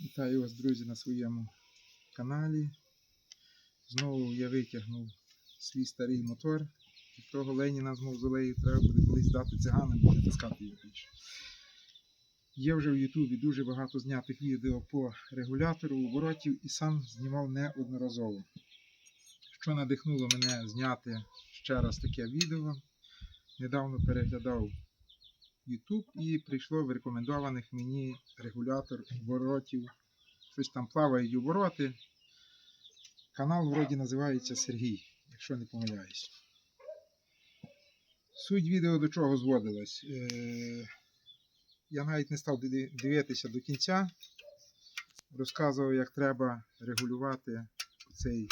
Вітаю вас, друзі, на своєму каналі. Знову я витягнув свій старий мотор. І того Леніна з мавзолею треба буде колись дати циганам і натискати його більше. Є вже в Ютубі дуже багато знятих відео по регулятору оборотів і сам знімав неодноразово. Що надихнуло мене зняти ще раз таке відео. Недавно переглядав YouTube і прийшло в рекомендованих мені регулятор оборотів. Щось там плавають обороти. Канал вроді називається Сергій, якщо не помиляюсь. Суть відео до чого зводилась. Е, я навіть не став дивитися до кінця. Розказував, як треба регулювати цей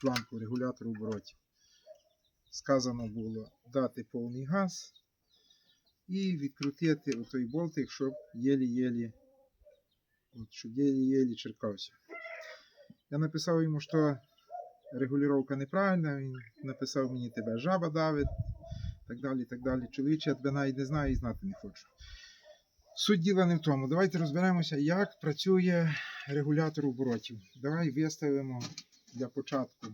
планку регулятору оборотів. Сказано було дати повний газ і відкрутити отой болтик, щоб єлі-єлі, щоб єлі-єлі черкався. Я написав йому, що регулювання неправильна, він написав мені тебе жаба давить, так далі, так далі. Чоловіче, я тебе навіть не знаю і знати не хочу. Суть діла не в тому. Давайте розберемося, як працює регулятор оборотів. Давай виставимо для початку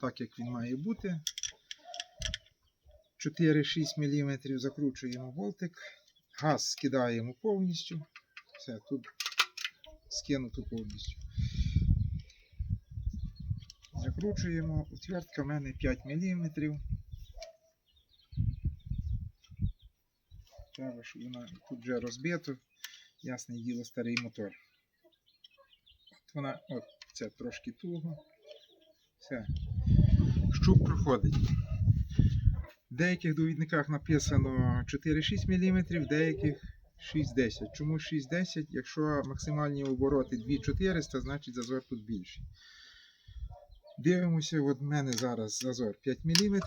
так, як він має бути. 4-6 мм закручуємо болтик, газ скидаємо повністю. Все, тут скинуто повністю. Закручуємо, отвертка в мене 5 мм. Треба, щоб вона тут вже розбито. Ясне діло, старий мотор. От вона, от, це трошки туго. Все. Щуп проходить. Деяких довідниках написано 4-6 мм, в деяких 6-10. Чому 6-10? Якщо максимальні обороти 2400, значить зазор тут більший. Дивимося, от в мене зараз зазор 5 мм.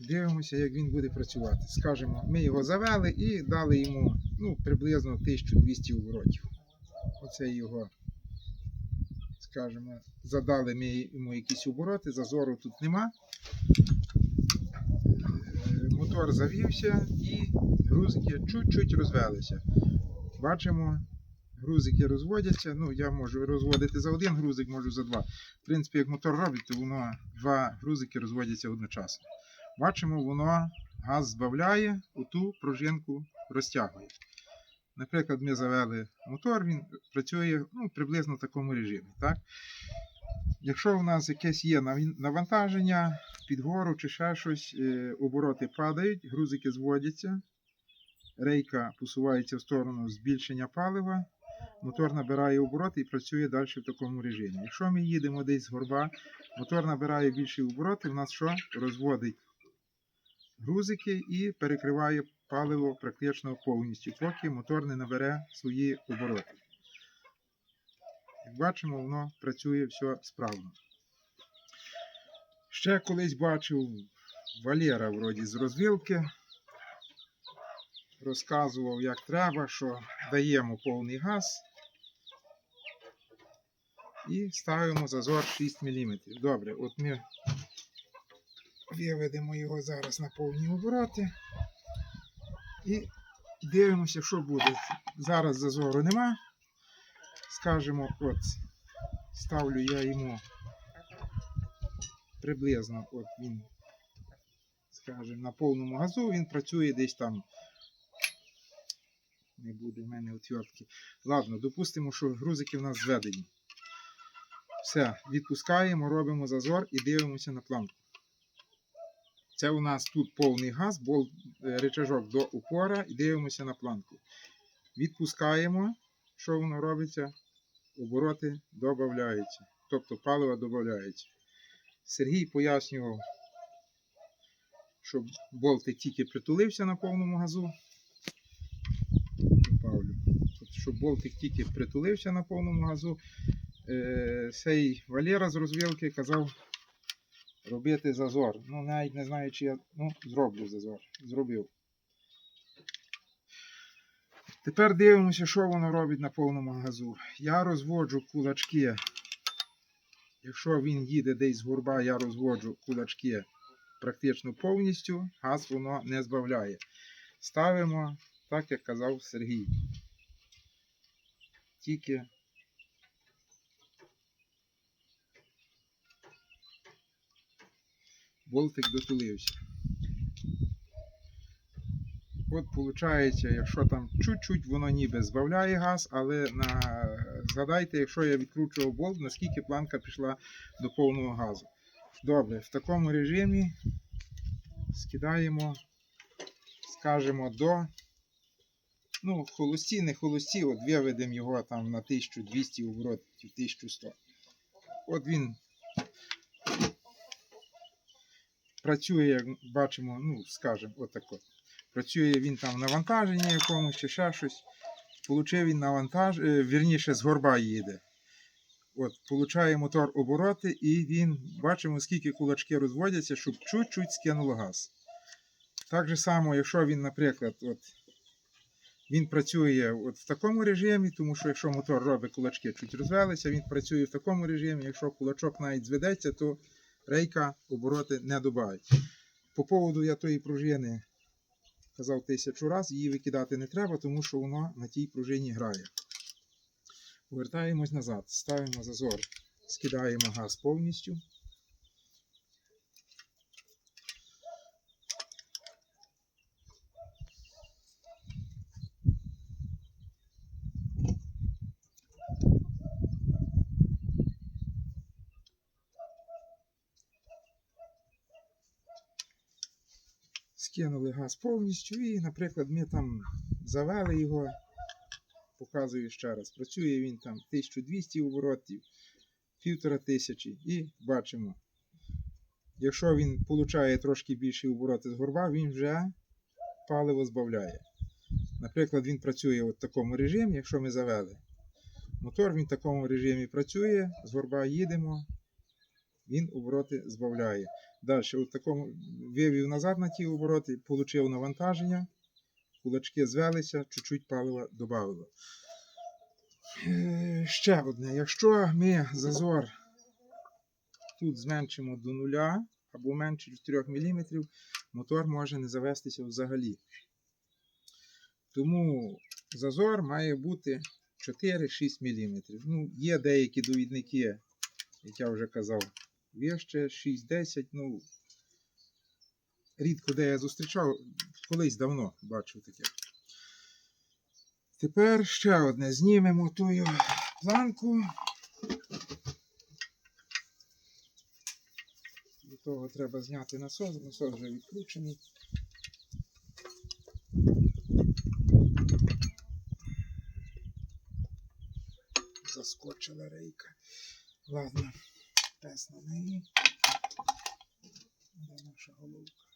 Дивимося, як він буде працювати. Скажемо, ми його завели і дали йому ну, приблизно 1200 оборотів. Оце його, скажімо, задали ми йому якісь обороти, зазору тут нема. Мотор завівся і грузики чуть-чуть розвелися. Бачимо, грузики розводяться. Ну, я можу розводити за один грузик, можу за два. В принципі, як мотор робить, то воно два грузики розводяться одночасно. Бачимо, воно газ збавляє, оту пружинку розтягує. Наприклад, ми завели мотор, він працює ну, приблизно в такому режимі. Так? Якщо у нас якесь є навантаження під гору чи ще щось, е, обороти падають, грузики зводяться, рейка посувається в сторону збільшення палива, мотор набирає обороти і працює далі в такому режимі. Якщо ми їдемо десь з горба, мотор набирає більші обороти, в нас що? Розводить грузики і перекриває паливо практично повністю, поки мотор не набере свої обороти. Як бачимо, воно працює все справно. Ще колись бачив Валера вроді з розвілки. Розказував, як треба, що даємо повний газ і ставимо зазор 6 мм. Добре, от ми виведемо його зараз на повні обороти і дивимося, що буде. Зараз зазору нема. Скажемо, от ставлю я йому приблизно, от він, скажімо, на повному газу, він працює десь там. Не буде в мене отвертки. Ладно, допустимо, що грузики в нас зведені. Все, відпускаємо, робимо зазор і дивимося на планку. Це у нас тут повний газ, бол, е, рычажок до упора і дивимося на планку. Відпускаємо, що воно робиться? Обороти додаються. Тобто паливо додається. Сергій пояснював, щоб болтик тільки притулився на повному газу. Щоб болтик тільки притулився на повному газу. Е, Цей Валера з розвілки казав робити зазор. Ну, навіть не знаю, чи я ну, зроблю зазор. Зробив. Тепер дивимося, що воно робить на повному газу. Я розводжу кулачки. Якщо він їде десь з горба, я розводжу кулачки практично повністю, газ воно не збавляє. Ставимо, так як казав Сергій. Тільки болтик дотулився. От виходить, якщо там чуть-чуть воно ніби збавляє газ, але на... згадайте, якщо я відкручував болт, наскільки планка пішла до повного газу. Добре, в такому режимі скидаємо, скажемо, до. Ну, холості, не холості, от виведемо його там на 1200 оборотів, 1100. От він працює, як бачимо, ну, скажемо, отако. Працює він там в навантаженні якомусь чи ще щось. Получив він навантаж, е, вірніше, з горба їде. От, получає мотор обороти, і він, бачимо, скільки кулачки розводяться, щоб чуть-чуть скинуло газ. Так же само, якщо він, наприклад, от, він працює от в такому режимі, тому що якщо мотор робить кулачки чуть розвелися, він працює в такому режимі, якщо кулачок навіть зведеться, то рейка обороти не добавить. По поводу я тої пружини казав тисячу раз, її викидати не треба, тому що воно на тій пружині грає. Повертаємось назад, ставимо зазор, скидаємо газ повністю. Газ повністю і, наприклад, ми там завели його, показую ще раз. Працює він там 1200 оборотів, 1500 і бачимо. Якщо він получає трошки більші обороти з горба, він вже паливо збавляє. Наприклад, він працює в такому режимі, якщо ми завели. Мотор він в такому режимі працює, з горба їдемо, він обороти збавляє. Далі, от такому вивів назад на ті обороти, отримав навантаження, кулачки звелися, чуть-чуть палива додавило. Е, Ще одне, якщо ми зазор тут зменшимо до нуля або менше 4 мм, мотор може не завестися взагалі. Тому зазор має бути 4-6 мм. Ну, є деякі довідники, як я вже казав, вище 6-10, ну, рідко де я зустрічав, колись давно бачив таке. Тепер ще одне. Знімемо ту планку. До того треба зняти насос, насос вже відкручений. Заскочила рейка. Ладно, тест на неї. Де наша головка?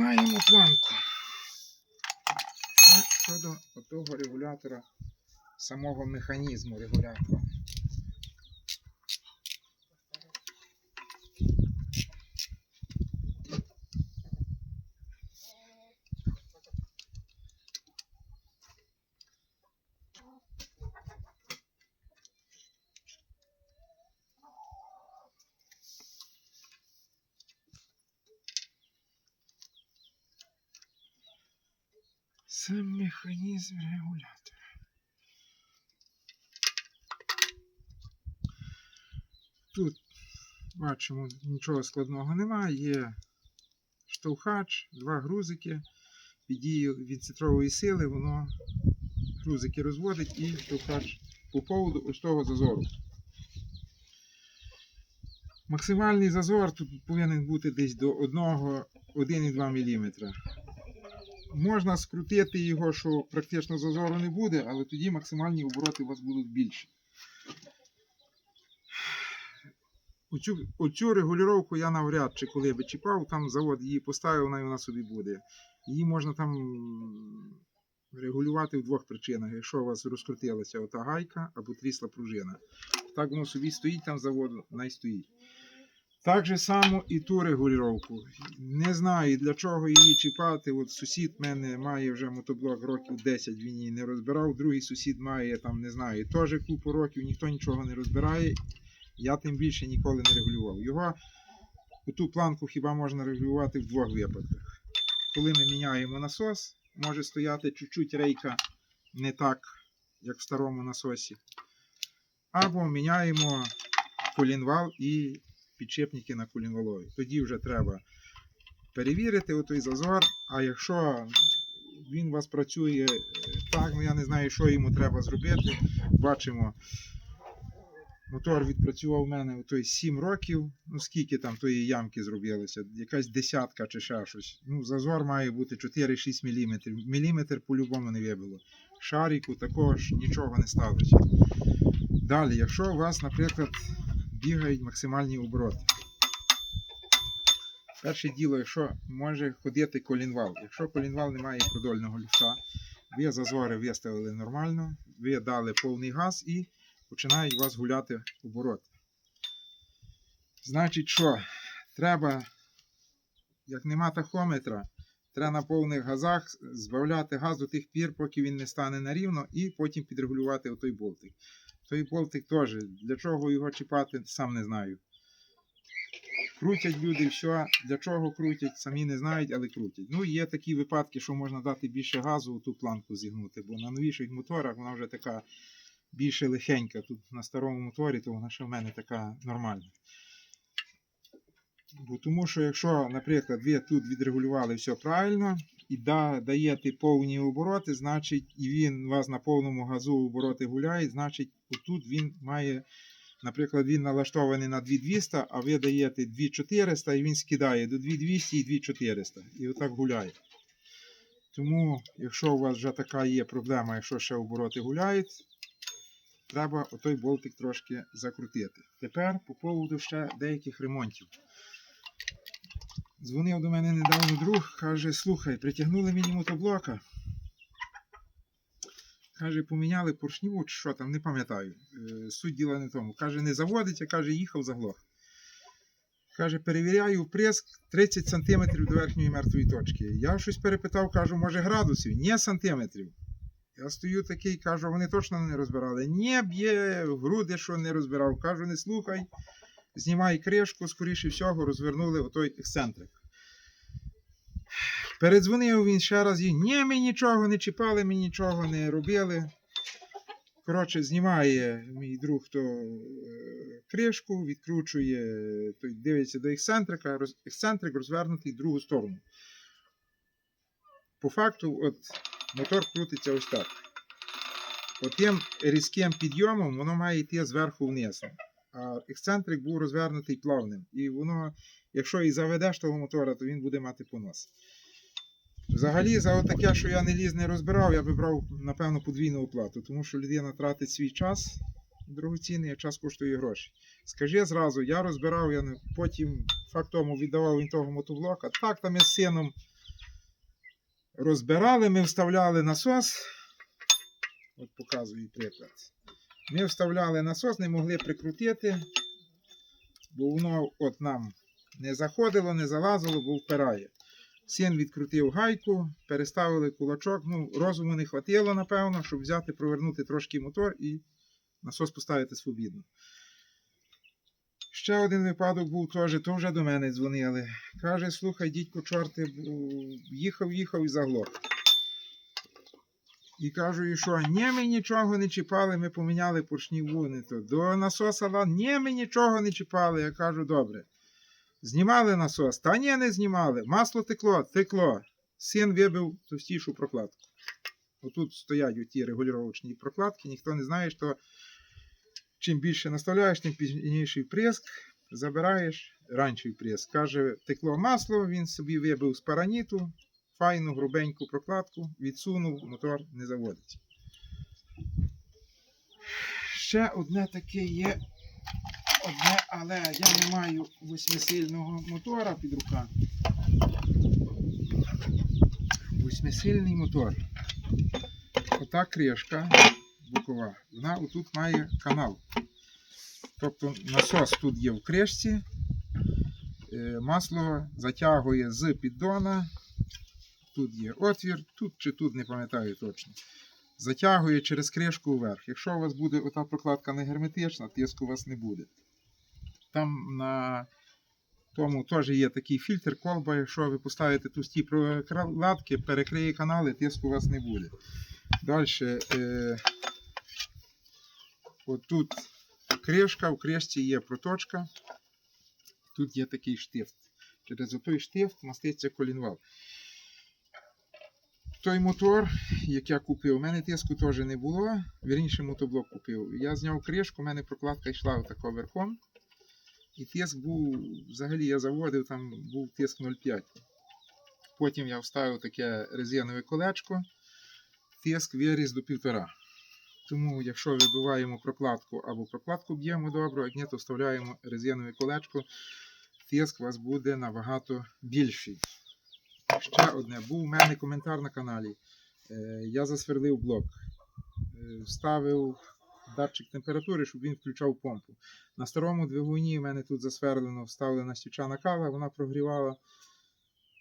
Знімаємо планку. Це щодо того регулятора, самого механізму регулятора. Сам механізм регулятора. Тут бачимо, нічого складного немає. Є штовхач, два грузики. Під дією від цитрової сили воно грузики розводить і штовхач по поводу ось того зазору. Максимальний зазор тут повинен бути десь до 1,2 мм. Можна скрутити його, що практично зазору не буде, але тоді максимальні обороти у вас будуть більші. Оцю, оцю регулювання я навряд чи коли би чіпав, там завод її поставив, вона і вона собі буде. Її можна там регулювати в двох причинах. Якщо у вас розкрутилася ота гайка або трісла пружина. Так воно собі стоїть там заводу, най стоїть. Так же само і ту регулювання. Не знаю, для чого її чіпати. От сусід в мене має вже мотоблок років 10, він її не розбирав. Другий сусід має там, не знаю, теж купу років, ніхто нічого не розбирає. Я тим більше ніколи не регулював. Його ту планку хіба можна регулювати в двох випадках. Коли ми міняємо насос, може стояти чуть-чуть рейка не так, як в старому насосі. Або міняємо колінвал і підшипники на колінвалові. Тоді вже треба перевірити отой зазор. А якщо він у вас працює е, так, ну я не знаю, що йому треба зробити. Бачимо, мотор відпрацював у мене той 7 років. Ну скільки там тої ямки зробилося? Якась десятка чи ще щось. Ну, зазор має бути 4-6 мм. Міліметр по-любому не вибило. Шаріку також нічого не сталося. Далі, якщо у вас, наприклад, бігають максимальні обороти. Перше діло, якщо може ходити колінвал. Якщо колінвал не має продольного люфта, ви зазори виставили нормально, ви дали повний газ і починають у вас гуляти обороти. Значить, що? Треба, як нема тахометра, треба на повних газах збавляти газ до тих пір, поки він не стане на рівно, і потім підрегулювати отой болтик. Той болтик теж. Для чого його чіпати, сам не знаю. Крутять люди, все. Для чого крутять, самі не знають, але крутять. Ну, є такі випадки, що можна дати більше газу у ту планку зігнути, бо на новіших моторах вона вже така більше легенька. Тут на старому моторі, то вона ще в мене така нормальна. Бо тому що якщо, наприклад, ви тут відрегулювали все правильно і да, даєте повні обороти, значить, і він у вас на повному газу обороти гуляє, значить, отут він має, наприклад, він налаштований на 2200, а ви даєте 2400 і він скидає до 2200 і 2400. І отак гуляє. Тому, якщо у вас вже така є проблема, якщо ще обороти гуляють, треба отой болтик трошки закрутити. Тепер по поводу ще деяких ремонтів. Дзвонив до мене недавно друг, каже, слухай, притягнули мені мотоблока. Каже, поміняли поршню, чи що там, не пам'ятаю. Е, Суть діла не тому. Каже, не заводить, а каже, їхав заглох. Каже, перевіряю вприск 30 см до верхньої мертвої точки. Я щось перепитав, кажу, може градусів? Ні сантиметрів. Я стою такий, кажу, вони точно не розбирали. Ні, б'є груди, що не розбирав. Кажу, не слухай. Знімай кришку, скоріше всього, розвернули отой ексцентрик. Передзвонив він ще раз і ні, ми нічого не чіпали, ми нічого не робили. Коротше, знімає мій друг то е, кришку, відкручує, той дивиться до ексцентрика, роз, ексцентрик розвернутий в другу сторону. По факту, от мотор крутиться ось так. Отим різким підйомом воно має йти зверху вниз. А ексцентрик був розвернутий плавним. І воно, якщо і заведеш того мотора, то він буде мати понос. Взагалі, за таке, що я не ліз, не розбирав, я би брав, напевно, подвійну оплату, тому що людина тратить свій час дорогоцінний, а час коштує гроші. Скажи зразу, я розбирав, я не... потім фактом віддавав він того мотоблока. Так, там з сином розбирали, ми вставляли насос. От показую приклад. Ми вставляли насос, не могли прикрутити, бо воно от нам не заходило, не залазило, бо впирає. Син відкрутив гайку, переставили кулачок. Ну, розуму не хватило, напевно, щоб взяти, провернути трошки мотор і насос поставити свобідно. Ще один випадок був теж, то вже до мене дзвонили. Каже, слухай, дідько, чорти, їхав, їхав і заглох. І кажу, і що, ні, ми нічого не чіпали, ми поміняли поршні. То до насоса, ні, ми нічого не чіпали. Я кажу, добре. Знімали насос? Та ні, не знімали. Масло текло, текло. Син вибив товстішу прокладку. Отут стоять оті регулювачні прокладки, ніхто не знає, що чим більше наставляєш, тим пізніший вприск, забираєш ранчий вприск. Каже, текло масло, він собі вибив з параніту, файну грубеньку прокладку, відсунув, мотор не заводиться. Ще одне таке є одне, але я не маю восьмисильного мотора під руками. Восьмисильний мотор. Ота кришка бокова, вона отут має канал. Тобто насос тут є в кришці, Е, Масло затягує з піддона. Тут є отвір, тут чи тут, не пам'ятаю точно. Затягує через кришку вверх. Якщо у вас буде ота прокладка не герметична, тиску у вас не буде. Там на тому теж є такий фільтр, колба. Якщо ви поставите тусті прокладки, перекриє канали, тиску у вас не буде. Далі. Е, отут кришка, в кришці є проточка. Тут є такий штифт. Через той штифт маститься колінвал. Той мотор, як я купив, у мене тиску теж не було. Вірніше мотоблок купив. Я зняв кришку, у мене прокладка йшла отако верхом. І тиск був, взагалі я заводив, там був тиск 0,5. Потім я вставив таке резинове колечко, тиск виріс до 1,5. Тому, якщо вибиваємо прокладку або прокладку б'ємо добре, як ні, то вставляємо резинове колечко, тиск у вас буде набагато більший. Ще одне, був у мене коментар на каналі. Е, Я засверлив блок, Е, вставив датчик температури, щоб він включав помпу. На старому двигуні в мене тут засверлено, вставлена стічана кава, вона прогрівала.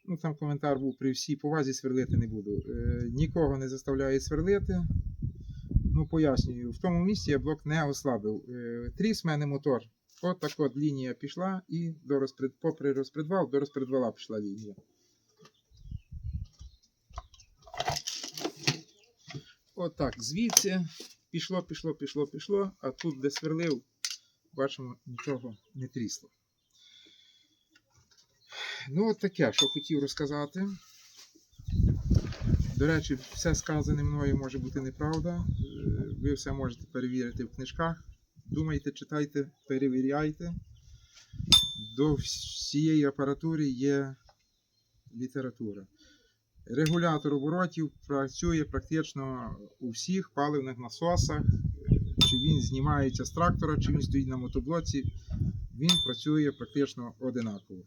Ну, там коментар був при всій повазі сверлити не буду. Е, нікого не заставляє сверлити. Ну, пояснюю, в тому місці я блок не ослабив. Тріс в мене мотор. От так от лінія пішла і до розпред... попри розпредвал, до розпредвала пішла лінія. От так, звідси пішло, пішло, пішло, пішло, а тут, де сверлив, бачимо, нічого не трісло. Ну, от таке, що хотів розказати. До речі, все сказане мною може бути неправда. Ви все можете перевірити в книжках. Думайте, читайте, перевіряйте. До всієї апаратури є література. Регулятор оборотів працює практично у всіх паливних насосах. Чи він знімається з трактора, чи він стоїть на мотоблоці, він працює практично одинаково.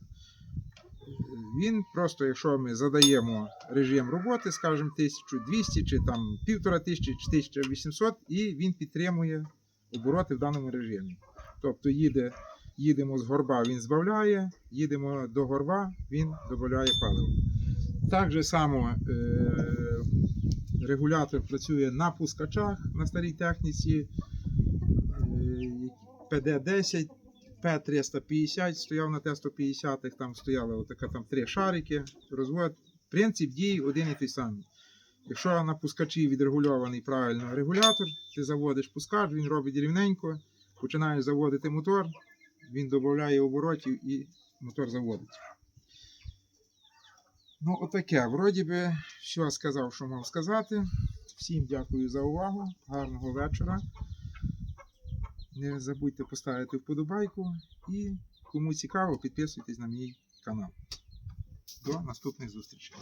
Він просто, якщо ми задаємо режим роботи, скажімо, 1200 чи там 1500 чи 1800, і він підтримує обороти в даному режимі. Тобто їде, їдемо з горба, він збавляє, їдемо до горба, він додає паливо. Так же само е, регулятор працює на пускачах на старій техніці. Е, PD10, P350 стояв на Т-150, там стояли отака, там три шарики, розвод. Принцип дії один і той самий. Якщо на пускачі відрегульований правильно регулятор, ти заводиш пускач, він робить рівненько, починаєш заводити мотор, він додає оборотів і мотор заводить. Ну, отаке. Вроді би, все сказав, що мав сказати. Всім дякую за увагу. Гарного вечора. Не забудьте поставити вподобайку і кому цікаво, підписуйтесь на мій канал. До наступних зустрічей.